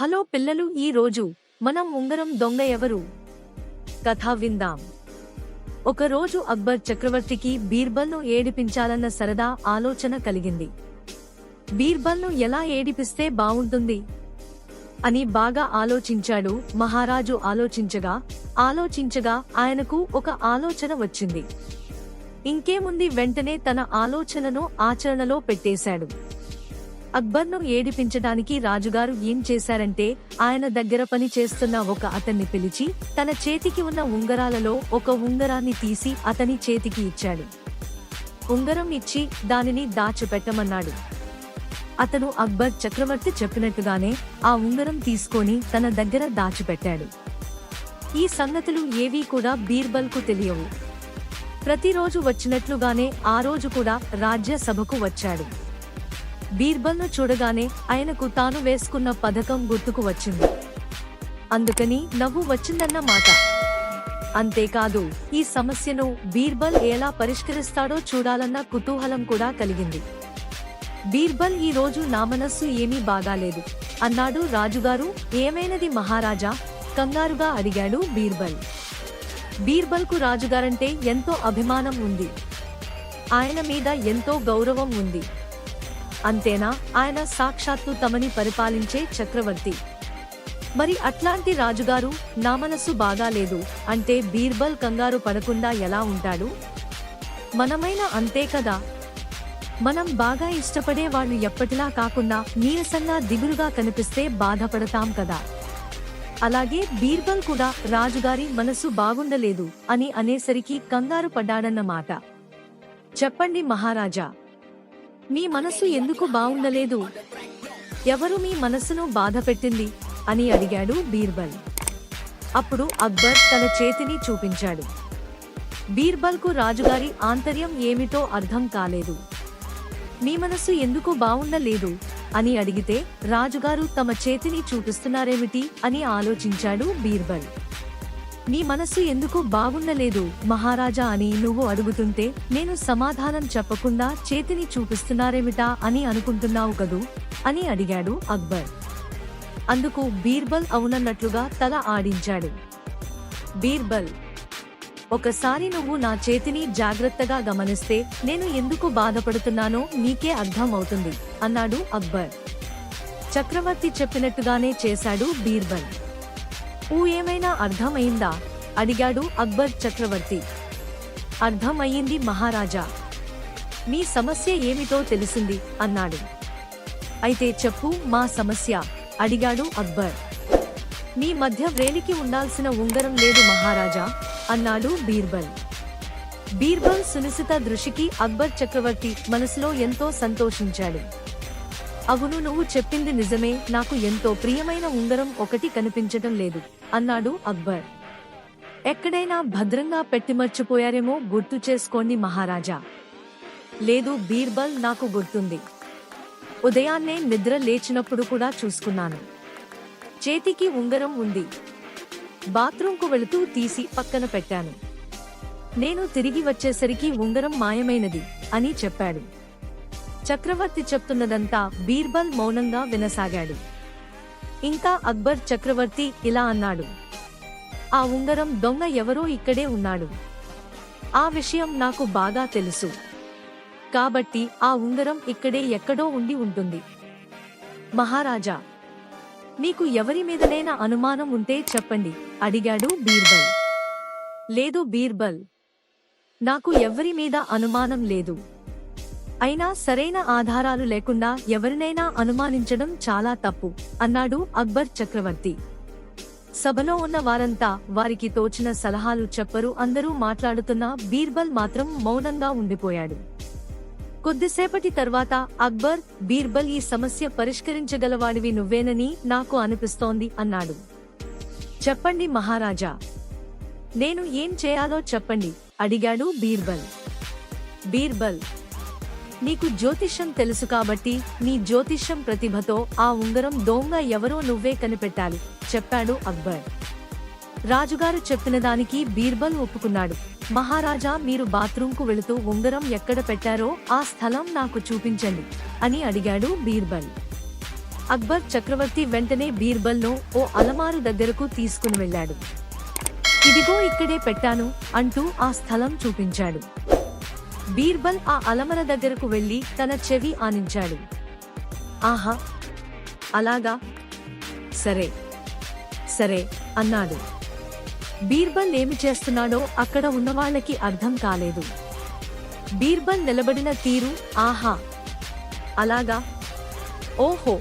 Hello పిల్లలు ఈ రోజు మనం ఉంగరం దొంగ ఎవరు? కథ విందాం. ఒకరోజు అక్బర్ చక్రవర్తికి బీర్బల్ను ఏడిపించాలన్న సరదా ఆలోచన కలిగింది. బీర్బల్ను ఎలా ఏడిపిస్తే బావుంటుంది? అని బాగా ఆలోచించాడు మహారాజు ఆలోచించగా ఆలోచించగా ఆయనకు ఒక ఆలోచన వచ్చింది. ఇంకేముంది వెంటనే తన ఆలోచనను ఆచరణలో పెట్టేశాడు. అక్బర్ను ఏడిపించడానికి రాజుగారు ఏం చేశారంటే ఆయన దగ్గర పని చేస్తున్న ఒక అతన్ని పిలిచి తన చేతికి ఉన్న ఉంగరాలలో ఒక ఉంగరాన్ని తీసి అతని చేతికి ఇచ్చాడు. ఉంగరం ఇచ్చి దానిని దాచిపెట్టమన్నాడు. అతను అక్బర్ చక్రవర్తి చెప్పినట్టుగానే ఆ ఉంగరం తీసుకొని తన దగ్గర దాచిపెట్టాడు. ఈ సంగతులు ఏవీ కూడా బీర్బల్కు తెలియవు. ప్రతిరోజు వచ్చినట్లుగానే ఆ రోజు కూడా రాజ్యసభకు వచ్చాడు. బీర్బల్ను చూడగానే ఆయనకు తాను వేసుకున్న పథకం గుర్తుకు వచ్చింది. అందుకని నవ్వు వచ్చిందన్న మాట. అంతేకాదు ఈ సమస్యను బీర్బల్ ఎలా పరిష్కరిస్తాడో చూడాలన్న కుతూహలం కూడా కలిగింది. బీర్బల్ ఈ రోజు నా మనస్సు ఏమీ బాగాలేదు. అన్నాడు రాజుగారు ఏమైనది మహారాజా? కంగారుగా అడిగాడు బీర్బల్. బీర్బల్కు రాజుగారంటే ఎంతో అభిమానం ఉంది. ఆయన మీద ఎంతో గౌరవం ఉంది. అంతేనా? ఆయన సాక్షాత్తు తమని పరిపాలించే చక్రవర్తి. మరి అట్లాంటి రాజుగారు నా మనసు బాగాలేదు అంటే బీర్బల్ కంగారు పడకుండా ఎలా ఉంటాడు? మనమైనా అంతే కదా? మనం బాగా ఇష్టపడే వాళ్ళు ఎప్పటిలా కాకుండా నీరసంగా దిగులుగా కనిపిస్తే బాధపడతాం కదా? అలాగే బీర్బల్ కూడా రాజుగారి మనసు బాగుండలేదు అని అనేసరికి కంగారు పడ్డాడన్నమాట. చెప్పండి మహారాజా. మీ మనసు ఎందుకు బాగుండలేదు? ఎవరు మీ మనసును బాధ పెట్టింది? అని అడిగాడు బీర్బల్. అప్పుడు అక్బర్ తన చేతిని చూపించాడు. బీర్బల్కు రాజుగారి ఆంతర్యం ఏమిటో అర్థం కాలేదు. మీ మనసు ఎందుకు బాగుండలేదు? అని అడిగితే రాజుగారు తమ చేతిని చూపిస్తున్నారేమిటి? అని ఆలోచించాడు బీర్బల్. నీ మనస్సు ఎందుకు బాగుండలేదు? మహారాజా అని నువ్వు అడుగుతుంటే నేను సమాధానం చెప్పకుండా చేతిని చూపిస్తున్నారేమిటా అని అనుకుంటున్నావు కదూ? అని అడిగాడు అక్బర్. అందుకు బీర్బల్ అవునన్నట్లుగా తల ఆడించాడు. బీర్బల్ ఒకసారి నువ్వు నా చేతిని జాగ్రత్తగా గమనిస్తే నేను ఎందుకు బాధపడుతున్నానో నీకే అర్థం అవుతుంది అన్నాడు అక్బర్. చక్రవర్తి చెప్పినట్టుగానే చేశాడు బీర్బల్. ఊ ఏమైనా అర్థమైందా అడిగాడు అక్బర్ చక్రవర్తి. అర్థమయ్యింది మహారాజా. మీ సమస్య ఏమిటో తెలిసింది అన్నాడు. అయితే చెప్పు మా సమస్య అడిగాడు అక్బర్. మీ మధ్య వేలికి ఉండాల్సిన ఉంగరం లేదు మహారాజా అన్నాడు బీర్బల్. బీర్బల్ సునిశిత దృష్టికి అక్బర్ చక్రవర్తి మనసులో ఎంతో సంతోషించాడు. అవును నువ్వు చెప్పింది నిజమే. నాకు ఎంతో ప్రియమైన ఉంగరం ఒకటి కనిపించటం లేదు అన్నాడు అక్బర్. ఎక్కడైనా భద్రంగా పెట్టి మర్చిపోయారేమో గుర్తు చేసుకోండి మహారాజా. లేదు బీర్బల్ నాకు గుర్తుంది. ఉదయాన్నే నిద్ర లేచినప్పుడు కూడా చూసుకున్నాను. చేతికి ఉంగరం ఉంది. బాత్రూంకు వెళుతూ తీసి పక్కన పెట్టాను. నేను తిరిగి వచ్చేసరికి ఉంగరం మాయమైనది అని చెప్పాడు. చక్రవర్తి చెప్తున్నదంతా బీర్బల్ మౌనంగా వినసాగాడు. ఇంకా అక్బర్ చక్రవర్తి ఇలా అన్నాడు. ఆ ఉంగరం దొంగ ఎవరో ఇక్కడే ఉన్నాడు. ఆ విషయం నాకు బాగా తెలుసు. కాబట్టి ఆ ఉంగరం ఇక్కడే ఎక్కడో ఉండి ఉంటుంది. మహారాజా మీకు ఎవరి మీదనైనా అనుమానం ఉంటే చెప్పండి అడిగాడు బీర్బల్. లేదు బీర్బల్ నాకు ఎవరి మీద అనుమానం లేదు. అయినా సరైన ఆధారాలు లేకుండా ఎవరినైనా అనుమానించడం చాలా తప్పు అన్నాడు అక్బర్ చక్రవర్తి. సభలో ఉన్న వారంతా వారికి తోచిన సలహాలు చెప్పరు అందరూ మాట్లాడుతున్న బీర్బల్ మాత్రం మౌనంగా ఉండిపోయాడు. కొద్దిసేపటి తర్వాత అక్బర్ బీర్బల్ ఈ సమస్య పరిష్కరించగలవాడివి నువ్వేనని నాకు అనిపిస్తోంది అన్నాడు. చెప్పండి మహారాజా. నేను ఏం చేయాలో చెప్పండి అడిగాడు బీర్బల్. బీర్బల్ నీకు జ్యోతిష్యం తెలుసు కాబట్టి నీ జ్యోతిష్యం ప్రతిభతో ఆ ఉంగరం దొంగ ఎవరో నువ్వే కనిపెట్టాలి చెప్పాడు అక్బర్. రాజుగారు చెప్పిన దానికి బీర్బల్ ఒప్పుకున్నాడు. మహారాజా మీరు బాత్రూంకు వెళుతూ ఉంగరం ఎక్కడ పెట్టారో ఆ స్థలం నాకు చూపించండి అని అడిగాడు బీర్బల్. అక్బర్ చక్రవర్తి వెంటనే బీర్బల్ను ఓ అలమారు దగ్గరకు తీసుకుని వెళ్ళాడు. ఇదిగో ఇక్కడే పెట్టాను అంటూ ఆ స్థలం చూపించాడు. బీర్బల్ ఆ అలమర దగ్గరకు వెళ్ళి తన చెవి ఆనించాడు. ఆహా అలాగా? సరే సరే అన్నాడు. బీర్బల్ ఏమి చేస్తున్నాడో అక్కడ ఉన్నవాళ్ళకి అర్థం కాలేదు. బీర్బల్ నిలబడిన తీరు ఆహా అలాగా? ఓహో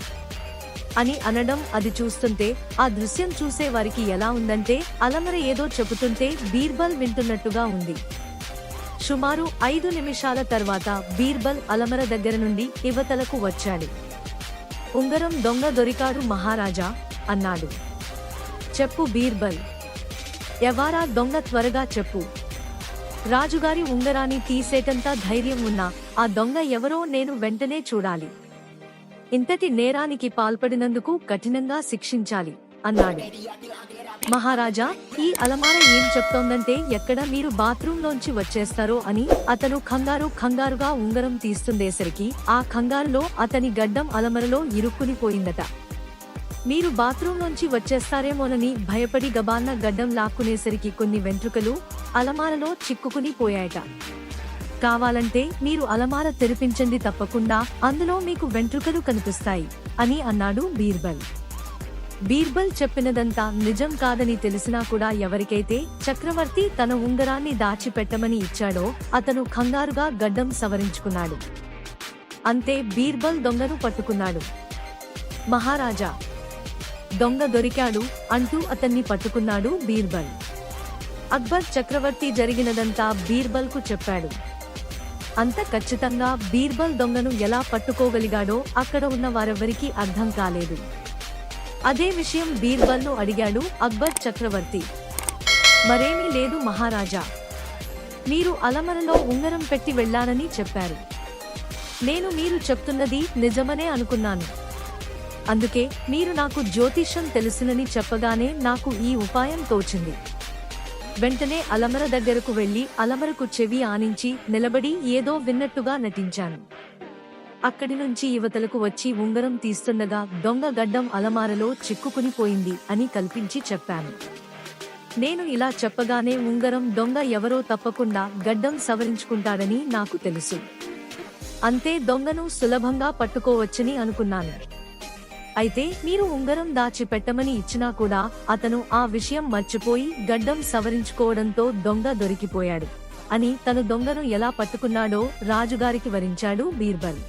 అని అనడం అది చూస్తుంటే ఆ దృశ్యం చూసే వారికి ఎలా ఉందంటే అలమర ఏదో చెబుతుంటే బీర్బల్ వింటున్నట్టుగా ఉంది. సుమారు ఐదు నిమిషాల తర్వాత బీర్బల్ అలమర దగ్గర నుండి ఇవతలకు వచ్చాడు. ఉంగరం దొంగ దొరికాడు మహారాజా అన్నాడు. చెప్పు బీర్బల్. ఎవారా దొంగ త్వరగా చెప్పు. రాజుగారి ఉంగరాన్ని తీసేటంత ధైర్యం ఉన్నా ఆ దొంగ ఎవరో నేను వెంటనే చూడాలి. ఇంతటి నేరానికి పాల్పడినందుకు కఠినంగా శిక్షించాలి అన్నాడు. మహారాజా ఈ అలమార ఏం చెప్తోందంటే ఎక్కడ మీరు బాత్రూంలోంచి వచ్చేస్తారో అని అతను కంగారు కంగారుగా ఉంగరం తీస్తుండేసరికి ఆ కంగారులో అతని గడ్డం అలమరలో ఇరుక్కుని పోయిందట. మీరు బాత్రూంలోంచి వచ్చేస్తారేమోనని భయపడి గబాన్న గడ్డం లాక్కునేసరికి కొన్ని వెంట్రుకలు అలమారలో చిక్కుకుని పోయాయట. కావాలంటే మీరు అలమార తెరిపించండి తప్పకుండా అందులో మీకు వెంట్రుకలు కనిపిస్తాయి అని అన్నాడు బీర్బల్. బీర్బల్ చెప్పినదంతా నిజం కాదని తెలిసినా కూడా ఎవరికైతే చక్రవర్తి తన ఉంగరాన్ని దాచిపెట్టమని ఇచ్చాడో అతను కంగారుగా గడ్డం సవరించుకున్నాడు. అంతే బీర్బల్ దొంగను పట్టుకున్నాడు. మహారాజా! దొంగ దొరికాడు అంటూ అతన్ని పట్టుకున్నాడు బీర్బల్. అక్బర్ చక్రవర్తి జరిగినదంతా బీర్బల్కు చెప్పాడు. అంత ఖచ్చితంగా బీర్బల్ దొంగను ఎలా పట్టుకోగలిగాడో అక్కడ ఉన్న వారెవ్వరికీ అర్థం కాలేదు. అదే విషయం బీర్బల్ను అడిగాడు అక్బర్ చక్రవర్తి. మరేమీ లేదు మహారాజా. మీరు అలమరలో ఉంగరం పెట్టి వెళ్ళానని చెప్పారు. నేను మీరు చెప్తున్నది నిజమనే అనుకున్నాను. అందుకే మీరు నాకు జ్యోతిష్యం తెలుసునని చెప్పగానే నాకు ఈ ఉపాయం తోచింది. వెంటనే అలమర దగ్గరకు వెళ్ళి అలమరకు చెవి ఆనించి నిలబడి ఏదో విన్నట్టుగా నటించాను. అక్కడి నుంచి యువతలకు వచ్చి ఉంగరం తీస్తుండగా దొంగ గడ్డం అలమారలో చిక్కుకుని పోయింది అని కల్పించి చెప్పాను. నేను ఇలా చెప్పగానే ఉంగరం దొంగ ఎవరో తప్పకుండా గడ్డం సవరించుకుంటాడని నాకు తెలుసు. అంతే దొంగను సులభంగా పట్టుకోవచ్చని అనుకున్నాను. అయితే మీరు ఉంగరం దాచి పెట్టమని ఇచ్చినా కూడా అతను ఆ విషయం మర్చిపోయి గడ్డం సవరించుకోవడంతో దొంగ దొరికిపోయాడు అని తను దొంగను ఎలా పట్టుకున్నాడో రాజుగారికి వరించాడు బీర్బల్.